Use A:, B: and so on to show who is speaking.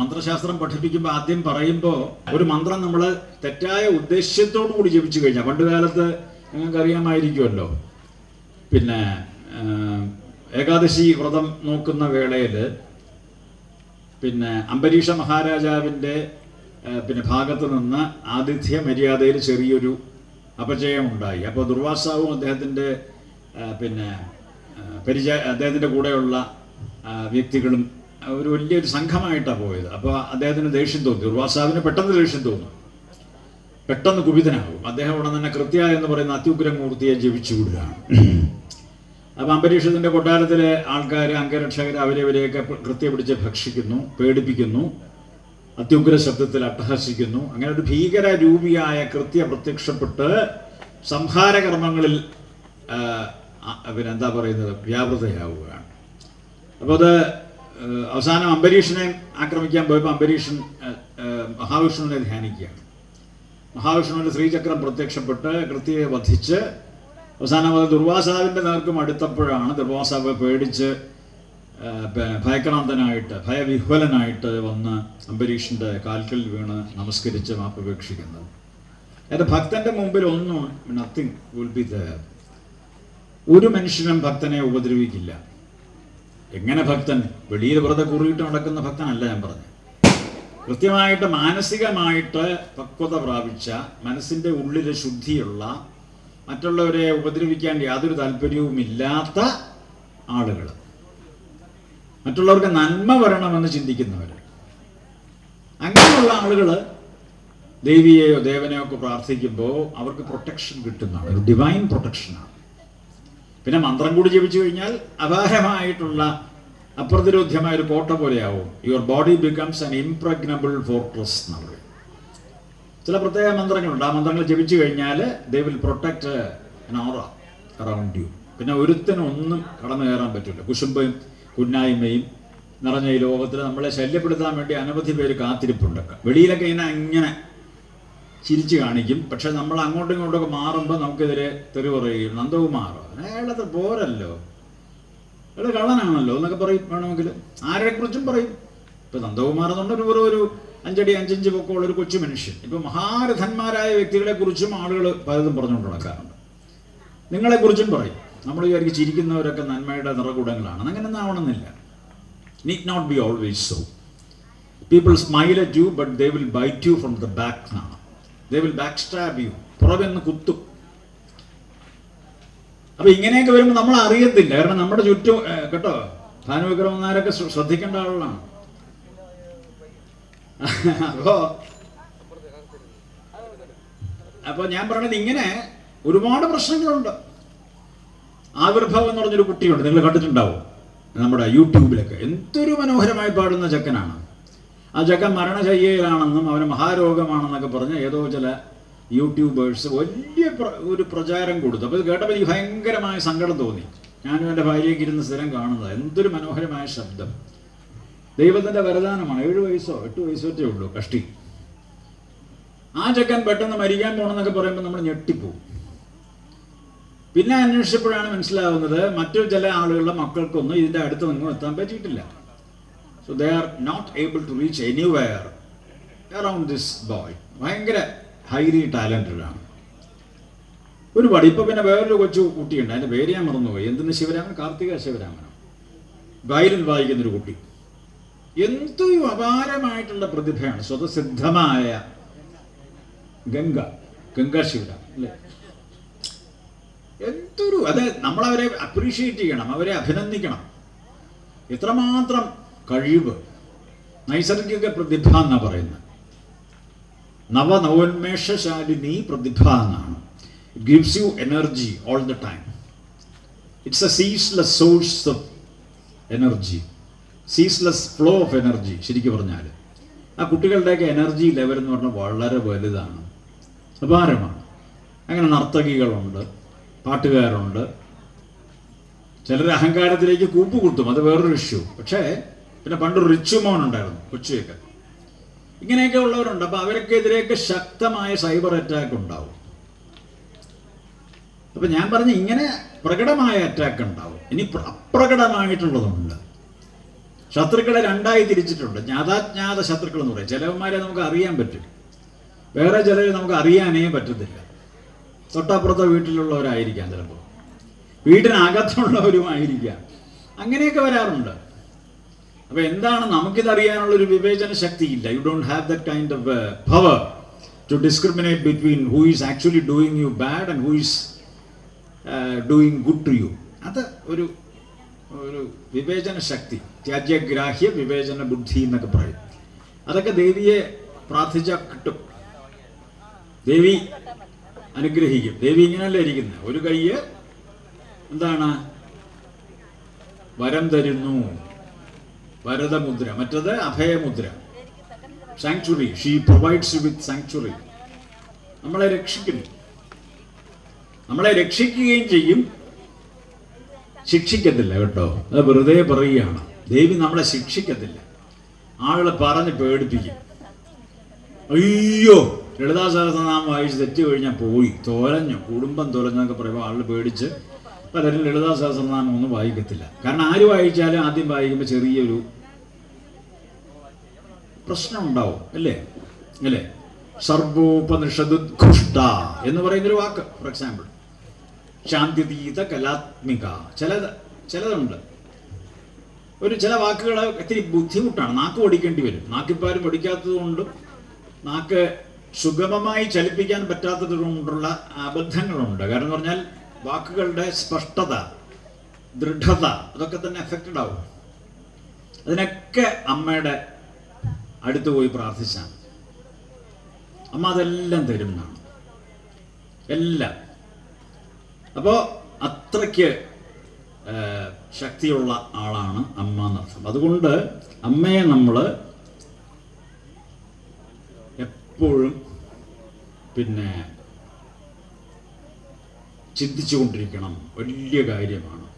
A: മന്ത്രശാസ്ത്രം പഠിപ്പിക്കുമ്പോൾ ആദ്യം പറയുമ്പോൾ ഒരു മന്ത്രം നമ്മൾ തെറ്റായ ഉദ്ദേശ്യത്തോടു കൂടി ജപിച്ചു കഴിഞ്ഞാൽ പണ്ട് കാലത്ത് നിങ്ങൾക്ക് അറിയാമായിരിക്കുമല്ലോ. പിന്നെ ഏകാദശി വ്രതം നോക്കുന്ന വേളയിൽ പിന്നെ അംബരീഷ മഹാരാജാവിന്റെ പിന്നെ ഭാഗത്ത് നിന്ന് ആതിഥ്യ മര്യാദയിൽ ചെറിയൊരു അപജയം ഉണ്ടായി അപ്പോൾ ദുർവാസാവും അദ്ദേഹത്തിന്റെ പിന്നെ പരിചയ അദ്ദേഹത്തിന്റെ കൂടെയുള്ള വ്യക്തികളും ഒരു വലിയൊരു സംഘമായിട്ടാണ് പോയത്. അപ്പോൾ അദ്ദേഹത്തിന് ദേഷ്യം തോന്നി. ദുർവാസാവിന് പെട്ടെന്ന് ദേഷ്യം തോന്നും. പെട്ടെന്ന് കുപിതനാകും. അദ്ദേഹം ഉടൻ തന്നെ കൃത്യ എന്ന് പറയുന്ന അത്യുഗ്രമൂർത്തിയെ ജപിച്ചു വിടുകയാണ്. അപ്പം അംബരീഷത്തിന്റെ കൊട്ടാരത്തിലെ ആൾക്കാർ അംഗരക്ഷകർ അവരെവരെയൊക്കെ കൃത്യ പിടിച്ച് ഭക്ഷിക്കുന്നു പേടിപ്പിക്കുന്നു അത്യുഗ്ര ശബ്ദത്തിൽ അട്ടഹസിക്കുന്നു. അങ്ങനെ ഒരു ഭീകര രൂപിയായ കൃത്യ പ്രത്യക്ഷപ്പെട്ട് സംഹാരകർമ്മങ്ങളിൽ ആ, ആ, പിന്നെ എന്താ പറയുന്നത്? വ്യാപൃതയാവുകയാണ്. അപ്പോൾ അത് അവസാനം അംബരീഷനെ ആക്രമിക്കാൻ പോയപ്പോൾ അംബരീഷൻ മഹാവിഷ്ണുവിനെ ധ്യാനിക്കുകയാണ്. മഹാവിഷ്ണുവിന്റെ ശ്രീചക്രം പ്രത്യക്ഷപ്പെട്ട് കൃത്യയെ വധിച്ച് അവസാനം അത് ദുർവാസാവിന്റെ നേർക്കും അടുത്തപ്പോഴാണ് ദുർവാസാവ് പേടിച്ച് ഭയക്രാന്തനായിട്ട് ഭയവിഹ്വലനായിട്ട് വന്ന് അംബരീഷിന്റെ കാൽക്കൽ വീണ് നമസ്കരിച്ച് മാപ്പപേക്ഷിക്കുന്നത് എന്റെ ഭക്തന്റെ മുമ്പിൽ ഒന്നും നത്തിങ് വിൽ ബി ദയർ ഒരു മനുഷ്യനും ഭക്തനെ ഉപദ്രവിക്കില്ല. എങ്ങനെ ഭക്തൻ? വെളിയിൽ വെറുതെ കുറിയിട്ട് നടക്കുന്ന ഭക്തനല്ല ഞാൻ പറഞ്ഞു കൃത്യമായിട്ട് മാനസികമായിട്ട് പക്വത പ്രാപിച്ച മനസ്സിന്റെ ഉള്ളിലെ ശുദ്ധിയുള്ള മറ്റുള്ളവരെ ഉപദ്രവിക്കാൻ യാതൊരു താല്പര്യവുമില്ലാത്ത ആളുകൾ. മറ്റുള്ളവർക്ക് നന്മ വരണമെന്ന് ചിന്തിക്കുന്നവർ. അങ്ങനെയുള്ള ആളുകൾ ദേവിയെയോ ദേവനെയോ ഒക്കെ പ്രാർത്ഥിക്കുമ്പോൾ അവർക്ക് പ്രൊട്ടക്ഷൻ കിട്ടുന്നതാണ്. ഒരു ഡിവൈൻ പ്രൊട്ടക്ഷനാണ് പിന്നെ മന്ത്രം കൂടി ജപിച്ചു കഴിഞ്ഞാൽ അപാരമായിട്ടുള്ള അപ്രതിരോധ്യമായ ഒരു കോട്ട പോലെയാവും. Your body becomes an impregnable fortress എന്ന് പറയും. ചില പ്രത്യേക മന്ത്രങ്ങളുണ്ട്. ആ മന്ത്രങ്ങൾ ജപിച്ചു കഴിഞ്ഞാൽ they will protect aura around you പിന്നെ ഒരുത്തിനും ഒന്നും കടന്നു കയറാൻ പറ്റില്ല. കുശുമ്പയും കുന്നായ്മയും നിറഞ്ഞ ഈ ലോകത്തിൽ നമ്മളെ ശല്യപ്പെടുത്താൻ വേണ്ടി അനവധി പേര് കാത്തിരിപ്പുണ്ട്. വെളിയിലൊക്കെ ഇങ്ങനെ ഇങ്ങനെ ചിരിച്ചു കാണിക്കും. പക്ഷെ നമ്മൾ അങ്ങോട്ടും ഇങ്ങോട്ടൊക്കെ മാറുമ്പോൾ നമുക്കെതിരെ തെറി പറയുകയും നന്ദകുമാർ അയാളത് പോരല്ലോ. അയാൾ കള്ളനാണല്ലോ എന്നൊക്കെ പറയും വേണമെങ്കിൽ ആരെ കുറിച്ചും പറയും. ഇപ്പൊ നന്ദകുമാർ എന്നുണ്ട് ഒരു ഒരു അഞ്ചടി അഞ്ചഞ്ച് പൊക്കമുള്ള ഒരു കൊച്ചു മനുഷ്യൻ. ഇപ്പൊ മഹാരഥന്മാരായ വ്യക്തികളെ കുറിച്ചും ആളുകൾ പലതും പറഞ്ഞുകൊണ്ട് നടക്കാറുണ്ട്. നിങ്ങളെ കുറിച്ചും പറയും. നമ്മൾ വിചാരിക്കും ചിരിക്കുന്നവരൊക്കെ നന്മയുടെ നിറകൂടങ്ങളാണ്. അങ്ങനെയൊന്നും ആവണമെന്നില്ല. Need not be always so people smile at you but they will bite you from the back എന്നാണ് they will back stab you പുറമെന്ന് കുത്തും. അപ്പൊ ഇങ്ങനെയൊക്കെ വരുമ്പോൾ നമ്മൾ അറിയത്തില്ല. കാരണം നമ്മുടെ ചുറ്റും കേട്ടോ ഭാനു വിക്രമന്മാരൊക്കെ ശ്രദ്ധിക്കേണ്ട ആളുകളാണ്. അപ്പോ അപ്പൊ ഞാൻ പറഞ്ഞത് ഇങ്ങനെ ഒരുപാട് പ്രശ്നങ്ങളുണ്ട്. ആവിർഭാവം എന്ന് പറഞ്ഞൊരു കുട്ടിയുണ്ട്. നിങ്ങൾ കണ്ടിട്ടുണ്ടാവും. നമ്മുടെ യൂട്യൂബിലൊക്കെ. എന്തൊരു മനോഹരമായി പാടുന്ന ചെക്കനാണ്. ആ ചക്കൻ മരണശയ്യയിലാണെന്നും അവന് മഹാരോഗമാണെന്നൊക്കെ പറഞ്ഞ് ഏതോ ചില യൂട്യൂബേഴ്സ് വലിയ ഒരു പ്രചാരം കൊടുത്തു. അപ്പോൾ ഇത് കേട്ടപ്പോൾ എനിക്ക് ഭയങ്കരമായ സങ്കടം തോന്നി. ഞാനും എന്റെ ഭാര്യയ്ക്ക് ഇരുന്ന് സ്ഥിരം കാണുന്നത്. എന്തൊരു മനോഹരമായ ശബ്ദം. ദൈവത്തിന്റെ വരദാനമാണ്. ഏഴ് വയസ്സോ എട്ട് വയസ്സോറ്റേ ഉള്ളൂ കഷ്ടി. ആ ചെക്കൻ പെട്ടെന്ന് മരിക്കാൻ പോകണമെന്നൊക്കെ പറയുമ്പോൾ നമ്മൾ ഞെട്ടിപ്പോവും. പിന്നെ അന്വേഷിച്ചപ്പോഴാണ് മനസ്സിലാവുന്നത് മറ്റു ചില ആളുകളുടെ മക്കൾക്കൊന്നും ഇതിന്റെ അടുത്ത് നിന്നും എത്താൻ പറ്റിയിട്ടില്ല. So they are not able to reach anywhere around this boy ഭയങ്കര ഹൈലി ടാലന്റഡ് ആണ്. ഒരുപാട് ഇപ്പം പിന്നെ വേറൊരു കൊച്ചു കുട്ടിയുണ്ട്. അതിന്റെ പേര് ഞാൻ മറന്നുപോയി. എന്തിന് ശിവരാമൻ? കാർത്തിക ശിവരാമനാണ് വയലിൻ വായിക്കുന്ന ഒരു കുട്ടി. എന്തൊരു അപാരമായിട്ടുള്ള പ്രതിഭയാണ്. സ്വതസിദ്ധമായ ഗംഗ. ഗംഗാ ശിവരാമൻ അല്ലേ? എന്തൊരു അത് നമ്മളവരെ അപ്രീഷിയേറ്റ് ചെയ്യണം. അവരെ അഭിനന്ദിക്കണം. എത്രമാത്രം കഴിവ് നൈസർഗിക പ്രതിഭ എന്നാ പറയുന്നത്. നവനവോന്മേഷശാലിനി പ്രതിഭ എന്നാണ്. It gives you energy all the time it's a ceaseless source of energy ceaseless flow of energy ശരിക്കും പറഞ്ഞാൽ ആ കുട്ടികളുടെയൊക്കെ എനർജി ലെവൽ എന്ന് പറഞ്ഞാൽ വളരെ വലുതാണ്. അപാരമാണ്. അങ്ങനെ നർത്തകികളുണ്ട് പാട്ടുകാരുണ്ട്. ചിലർ അഹങ്കാരത്തിലേക്ക് കൂപ്പ് കൂട്ടും അത് വേറൊരു ഇഷ്യൂ പക്ഷേ പിന്നെ പണ്ട് റിച്ചുമോൻ ഉണ്ടായിരുന്നു കൊച്ചിയൊക്കെ. ഇങ്ങനെയൊക്കെ ഉള്ളവരുണ്ട്. അപ്പൊ അവർക്കെതിരെയൊക്കെ ശക്തമായ സൈബർ അറ്റാക്ക് ഉണ്ടാവും. അപ്പൊ ഞാൻ പറഞ്ഞ ഇങ്ങനെ പ്രകടമായ അറ്റാക്ക് ഉണ്ടാവും. ഇനി അപ്രകടമായിട്ടുള്ളതുണ്ട് ശത്രുക്കളെ രണ്ടായി തിരിച്ചിട്ടുണ്ട്. ജ്ഞാതാജ്ഞാത ശത്രുക്കൾ എന്ന് പറയും. ചിലവന്മാരെ നമുക്ക് അറിയാൻ പറ്റും. വേറെ ചിലരെ നമുക്ക് അറിയാനേ പറ്റത്തില്ല. തൊട്ടപ്പുറത്തെ വീട്ടിലുള്ളവരായിരിക്കാം ചിലപ്പോൾ. വീട്ടിനകത്തുള്ളവരുമായിരിക്കാം. അങ്ങനെയൊക്കെ വരാറുണ്ട്. അപ്പൊ എന്താണ് നമുക്കിതറിയാനുള്ള ഒരു വിവേചന ശക്തിയില്ല? You don't have the kind of power to discriminate between who is actually doing you bad and who is doing good to you അത് ഒരു ഒരു വിവേചന ശക്തി. ത്യാജ്യഗ്രാഹ്യ വിവേചന ബുദ്ധി എന്നൊക്കെ പറയും. അതൊക്കെ ദേവിയെ പ്രാർത്ഥിച്ചാൽ കിട്ടും ദേവി അനുഗ്രഹിക്കും. ദേവി ഇങ്ങനെയല്ലേ ഇരിക്കുന്നത് ഒരു കൈ എന്താണ്? വരം തരുന്നു. വരദമുദ്ര മറ്റത് അഭയമുദ്ര. Sanctuary she provides with sanctuary നമ്മളെ രക്ഷിക്കുന്നു. നമ്മളെ രക്ഷിക്കുകയും ചെയ്യും. ശിക്ഷിക്കത്തില്ല കേട്ടോ. അത് വെറുതെ പറയുകയാണ്. ദേവി നമ്മളെ ശിക്ഷിക്കത്തില്ല. ആളുകളെ പറഞ്ഞ് പേടിപ്പിക്കും. അയ്യോ ലളിതാ സഹസ്രനാമം വായിച്ച് തെറ്റി കഴിഞ്ഞാൽ പോയി. തോലഞ്ഞു കുടുംബം തോലഞ്ഞൊക്കെ പറയുമ്പോൾ ആളുകൾ പേടിച്ച് പലരും ലളിതാ സഹസ്രനാമം ഒന്നും വായിക്കത്തില്ല. കാരണം ആര് വായിച്ചാലും ആദ്യം വായിക്കുമ്പോൾ ചെറിയൊരു പ്രശ്നം ഉണ്ടാവും അല്ലേ? അല്ലേ? സർവോപനിഷദുദ്ഘുഷ്ട എന്ന് പറയുന്നൊരു വാക്ക് ഫോർ എക്സാമ്പിൾ ശാന്തിതീത കലാത്മിക ചിലത് ചിലതുണ്ട്. ഒരു ചില വാക്കുകൾ ഇത്തിരി ബുദ്ധിമുട്ടാണ്. നാക്ക് ഓടിക്കേണ്ടി വരും. നാക്കിപ്പാരും പഠിക്കാത്തത് കൊണ്ടും നാക്ക് സുഗമമായി ചലിപ്പിക്കാൻ പറ്റാത്തത് കൊണ്ടുള്ള അബദ്ധങ്ങളുണ്ട്. കാരണം പറഞ്ഞാൽ വാക്കുകളുടെ സ്പഷ്ടത ദൃഢത അതൊക്കെ തന്നെ എഫക്റ്റഡ് ആവും. അതിനൊക്കെ അമ്മയുടെ അടുത്ത് പോയി പ്രാർത്ഥിച്ചാണ് അമ്മ അതെല്ലാം തരുന്നതാണ് എല്ലാം. അപ്പോൾ അത്രയ്ക്ക് ശക്തിയുള്ള ആളാണ് അമ്മ എന്നർത്ഥം. അതുകൊണ്ട് അമ്മയെ നമ്മൾ എപ്പോഴും പിന്നെ ചിന്തിച്ചു കൊണ്ടിരിക്കണം വലിയ കാര്യമാണ്.